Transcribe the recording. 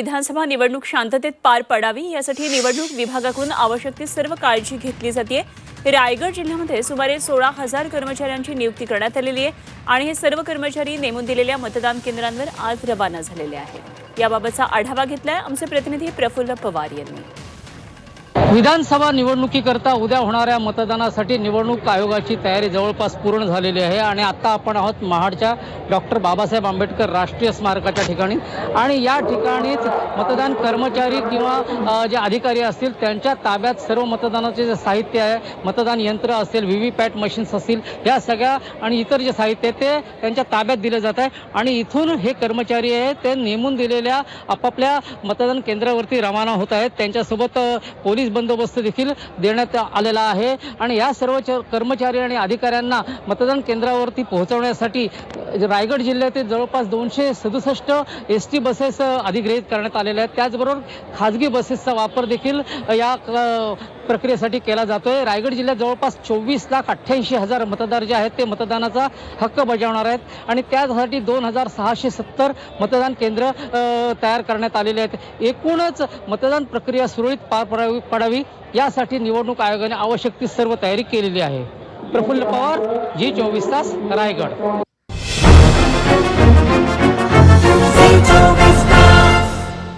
विधानसभा निवडणूक शांततेत पार पडावी यासाठी निवडणूक विभागाकडून आवश्यक ती सर्व काळजी घेतली जाते रायगड जिल्ह्यामध्ये सुमारे सोळा हजार कर्मचाऱ्यांची नियुक्ती करण्यात आलेली आहे आणि हे सर्व कर्मचारी नेमून दिलेल्या मतदान केंद्रांवर आज रवाना झालेले आहेत. याबाबतचा आढावा घेतलाय आमचे प्रतिनिधी प्रफुल्ल पवार यांनी. विधानसभा निवडणुकीकरता उद्या होणाऱ्या मतदानासाठी निवडणूक आयोगाची तयारी जवळपास पूर्ण झालेली आहे आणि आत्ता आपण आहोत महाडच्या डॉक्टर बाबासाहेब आंबेडकर राष्ट्रीय स्मारकाच्या ठिकाणी. आणि या ठिकाणीच मतदान कर्मचारी किंवा जे अधिकारी असतील त्यांच्या ताब्यात सर्व मतदानाचे जे साहित्य आहे मतदान यंत्र असेल व्ही व्ही पॅट मशीन्स असतील या सगळ्या आणि इतर जे साहित्य आहे ते त्यांच्या ताब्यात दिलं जात आहे. आणि इथून हे कर्मचारी आहे ते नेमून दिलेल्या आपापल्या मतदान केंद्रावरती रवाना होत आहेत. त्यांच्यासोबत पोलीस बंदोबस्त देखील देण्यात आलेला आहे. आणि या सर्व च- कर्मचारी आणि अधिकाऱ्यांना मतदान केंद्रावरती पोहोचवण्यासाठी रायगड जिल्ह्यातील जवळपास दोनशे सदुसष्ट एस टी बसेस अधिग्रहित करण्यात आलेल्या आहेत. त्याचबरोबर खाजगी बसेसचा वापर देखील या प्रक्रियेसाठी केला जातोय. रायगड जिल्ह्यात जवळपास चोवीस लाख अठ्ठ्याऐंशी हजार मतदार जे आहेत ते मतदानाचा हक्क बजावणार आहेत. आणि त्यासाठी दोन हजार सहाशे सत्तर मतदान केंद्र तयार करण्यात आलेले आहेत. एकूणच मतदान प्रक्रिया सुरळीत पार पडावी पडावी यासाठी निवडणूक आयोगाने आवश्यक ती सर्व तयारी केलेली आहे. प्रफुल्ल पवार जी चोवीस तास रायगड.